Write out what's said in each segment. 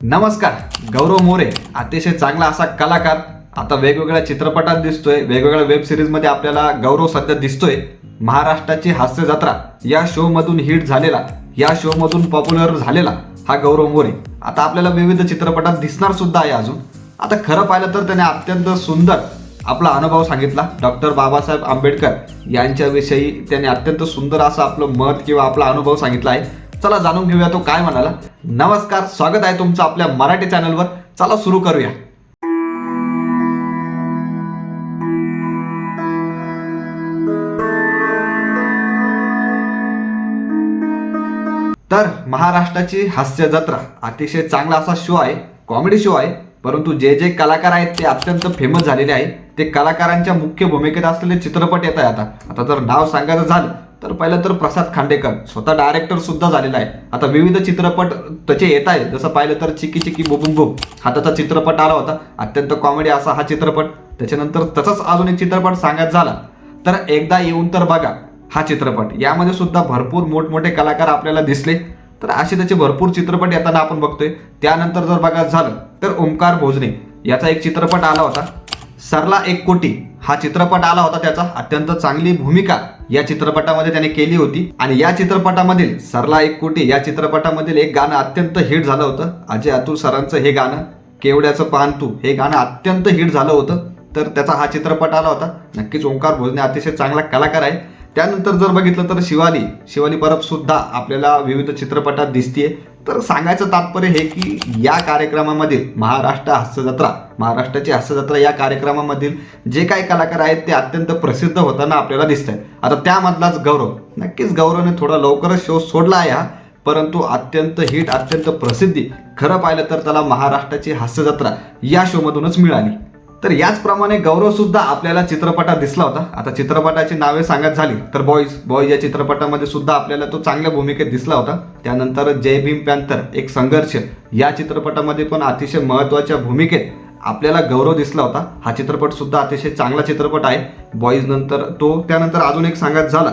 नमस्कार गौरव मोरे अतिशय चांगला असा कलाकार. आता वेगवेगळ्या चित्रपटात दिसतोय वेगवेगळ्या वेब सिरीजमध्ये आपल्याला गौरव सध्या दिसतोय. महाराष्ट्राची हास्य जत्रा या शो मधून हिट झालेला या शो मधून पॉप्युलर झालेला हा गौरव मोरे. आता आपल्याला विविध चित्रपटात दिसणार सुद्धा आहे अजून. आता खरं पाहिलं तर त्याने अत्यंत सुंदर आपला अनुभव सांगितला. डॉक्टर बाबासाहेब आंबेडकर यांच्याविषयी त्याने अत्यंत सुंदर असं आपलं मत किंवा आपला अनुभव सांगितला आहे. चला जाणून घेऊया तो काय म्हणाला. नमस्कार स्वागत आहे तुमचं आपल्या मराठी चॅनलवर. चला सुरू करूया. तर महाराष्ट्राची हास्य जत्रा अतिशय चांगला असा शो आहे कॉमेडी शो आहे. परंतु जे जे कलाकार आहेत ते अत्यंत फेमस झालेले आहेत ते कलाकारांच्या मुख्य भूमिकेत असलेले चित्रपट येत आहे आता. आता जर नाव सांगायचं झालं तर पहिलं तर प्रसाद खांडेकर स्वतः डायरेक्टर सुद्धा झालेला आहे. आता विविध चित्रपट त्याचे येत आहे जसं पाहिलं तर चिकी चिकी बुबुम बुब हा त्याचा चित्रपट आला होता. अत्यंत कॉमेडी असा हा चित्रपट. त्याच्यानंतर तसाच अजून एक चित्रपट सांगत झाला. तर एकदा येऊन तर बघा हा चित्रपट. यामध्ये सुद्धा भरपूर मोठमोठे कलाकार आपल्याला दिसले. तर असे त्याचे भरपूर चित्रपट येताना आपण बघतोय. त्यानंतर जर बघा झालं तर ओंकार भोजने याचा एक चित्रपट आला होता. सरला एक कोटी. हा चित्रपट आला होता त्याचा. अत्यंत चांगली भूमिका या चित्रपटामध्ये त्याने केली होती. आणि या चित्रपटामधील सरला एक कोटी या चित्रपटामधील एक गाणं अत्यंत हिट झालं होतं. अजय अतुल सरांचं हे गाणं केवड्याचं पान तू हे गाणं अत्यंत हिट झालं होतं. तर त्याचा हा चित्रपट आला होता. नक्कीच ओंकार भोजने अतिशय चांगला कलाकार आहे. त्यानंतर जर बघितलं तर शिवाली शिवाली परब सुद्धा आपल्याला विविध चित्रपटात दिसतीये. तर सांगायचं तात्पर्य हे की या कार्यक्रमामधील महाराष्ट्र हास्य जत्रा महाराष्ट्राची हास्यजत्रा या कार्यक्रमामधील जे काही कलाकार आहेत ते अत्यंत प्रसिद्ध होताना आपल्याला दिसत आहेत आता त्यामधलाच गौरव नक्कीच गौरवने थोडा लवकरच शो सोडला आहे हा परंतु अत्यंत हिट अत्यंत प्रसिद्धी खरं पाहिलं तर त्याला महाराष्ट्राची हास्य जत्रा या शोमधूनच मिळाली. तर याचप्रमाणे गौरव सुद्धा आपल्याला चित्रपटात दिसला होता. आता चित्रपटाची नावे सांगत झाली तर बॉईज बॉईज या चित्रपटामध्ये सुद्धा आपल्याला तो चांगल्या भूमिकेत दिसला होता. त्यानंतर जय भीम पॅन्थर एक संघर्ष या चित्रपटामध्ये पण अतिशय महत्त्वाच्या भूमिकेत आपल्याला गौरव दिसला होता. हा चित्रपट सुद्धा अतिशय चांगला चित्रपट आहे. बॉईज नंतर तो त्यानंतर अजून एक सांगत झाला.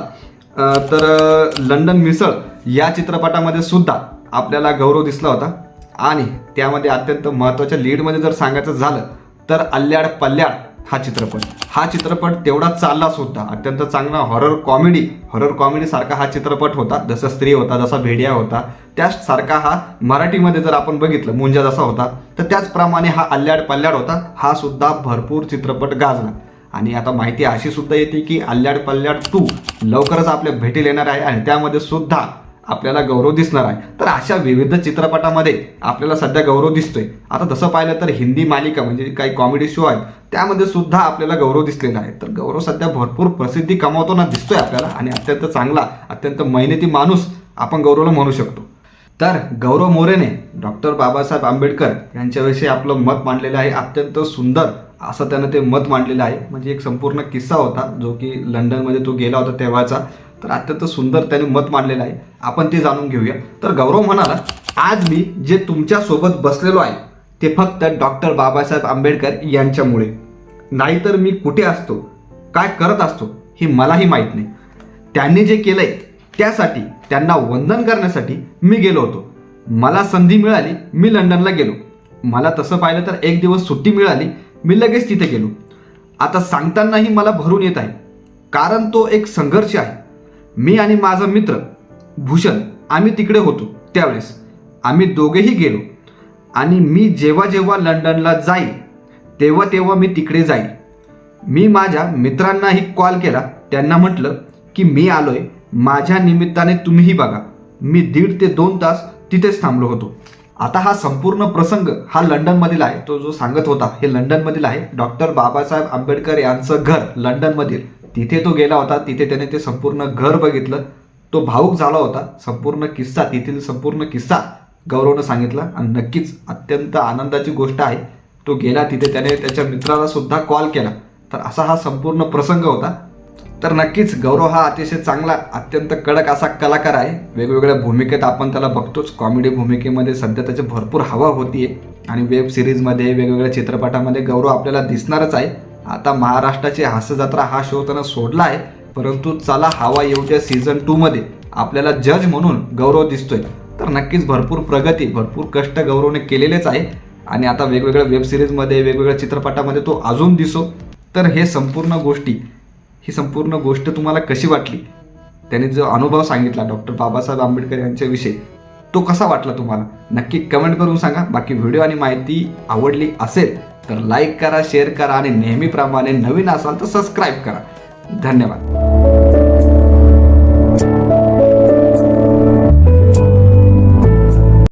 तर लंडन मिसळ या चित्रपटामध्ये सुद्धा आपल्याला गौरव दिसला होता. आणि त्यामध्ये अत्यंत महत्त्वाच्या लीडमध्ये जर सांगायचं झालं तर अल्ल्याड पल्ल्याड हा चित्रपट. हा चित्रपट तेवढा चाललाच होता अत्यंत चांगला हॉरर कॉमेडी हॉरर कॉमेडी सारखा हा चित्रपट होता जसं स्त्री होता जसा भेडिया होता त्याचसारखा हा मराठीमध्ये जर आपण बघितलं मुंजा जसा होता तर त्याचप्रमाणे हा अल्ल्याड पल्ल्याड होता हा सुद्धा भरपूर चित्रपट गाजला. आणि आता माहिती अशी सुद्धा येते की अल्ल्याड पल्ल्याड टू लवकरच आपल्या भेटीला येणार आहे आणि त्यामध्ये सुद्धा आपल्याला गौरव दिसणार आहे. तर अशा विविध चित्रपटामध्ये आपल्याला सध्या गौरव दिसतोय. आता तसं पाहिलं तर हिंदी मालिका म्हणजे काही कॉमेडी शो आहेत त्यामध्ये सुद्धा आपल्याला गौरव दिसलेला आहे. तर गौरव सध्या भरपूर प्रसिद्धी कमावताना दिसतोय आपल्याला आणि अत्यंत चांगला अत्यंत मेहनती माणूस आपण गौरवला म्हणू शकतो. तर गौरव मोरेने डॉक्टर बाबासाहेब आंबेडकर यांच्याविषयी आपलं मत मांडलेलं आहे. अत्यंत सुंदर असं त्यानं ते मत मांडलेलं आहे. म्हणजे एक संपूर्ण किस्सा होता जो की लंडनमध्ये तो गेला होता तेव्हाचा. तर अत्यंत सुंदर त्याने मत मांडलेलं आहे. आपण ते जाणून घेऊया. तर गौरव म्हणाला आज मी जे तुमच्यासोबत बसलेलो आहे ते फक्त डॉक्टर बाबासाहेब आंबेडकर यांच्यामुळे. नाहीतर मी कुठे असतो? काय करत असतो? हे मलाही माहीत नाही. त्यांनी जे केलंय त्यासाठी त्यांना वंदन करण्यासाठी मी गेलो होतो. मला संधी मिळाली मी लंडनला गेलो. मला तसं पाहिलं तर एक दिवस सुट्टी मिळाली मी लगेच तिथे गेलो. आता सांगतानाही मला भरून येत आहे. कारण तो एक संघर्ष आहे. मी आणि माझा मित्र भूषण आम्ही तिकडे होतो त्यावेळेस. आम्ही दोघेही गेलो. आणि मी जेव्हा जेव्हा लंडनला जाईल तेव्हा तेव्हा मी तिकडे जाईल. मी माझ्या मित्रांनाही कॉल केला. त्यांना म्हटलं की मी आलोय. माझ्या निमित्ताने तुम्हीही बघा. मी दीड ते दोन तास तिथेच थांबलो होतो. आता हा संपूर्ण प्रसंग हा लंडनमधील आहे. तो जो सांगत होता हे लंडनमधील आहे. डॉक्टर बाबासाहेब आंबेडकर यांचं घर लंडनमधील. तिथे तो गेला होता तिथे त्याने ते संपूर्ण घर बघितलं. तो भाऊक झाला होता संपूर्ण किस्सा तेथील संपूर्ण किस्सा गौरवनं सांगितला. आणि नक्कीच अत्यंत आनंदाची गोष्ट आहे. तो गेला तिथे त्याने त्याच्या मित्राला सुद्धा कॉल केला. तर असा हा संपूर्ण प्रसंग होता. तर नक्कीच गौरव हा अतिशय चांगला अत्यंत कडक असा कलाकार आहे. वेगवेगळ्या भूमिकेत आपण त्याला बघतोच. कॉमेडी भूमिकेमध्ये सध्या त्याची भरपूर हवा होती आहे आणि वेब सिरीजमध्ये वेगवेगळ्या चित्रपटामध्ये गौरव आपल्याला दिसणारच आहे. आता महाराष्ट्राची हास्यजत्रा हा शो त्यानं सोडला आहे परंतु चला हवा येऊच्या सीझन टूमध्ये आपल्याला जज म्हणून गौरव दिसतोय. तर नक्कीच भरपूर प्रगती भरपूर कष्ट गौरवने केलेलेच आहे आणि आता वेगवेगळ्या वेब सिरीजमध्ये वेगवेगळ्या चित्रपटामध्ये तो अजून दिसो. तर हे संपूर्ण गोष्टी ही संपूर्ण गोष्ट तुम्हाला कशी वाटली? त्यांनी जो अनुभव सांगितला डॉक्टर बाबासाहेब आंबेडकर यांच्याविषयी. तो कसा वाटला तुम्हाला? नक्की कमेंट करून सांगा. बाकी व्हिडिओ आणि माहिती आवडली असेल तर लाईक करा शेअर करा आणि नेहमीप्रमाणे नवीन असाल तर सबस्क्राईब करा. धन्यवाद.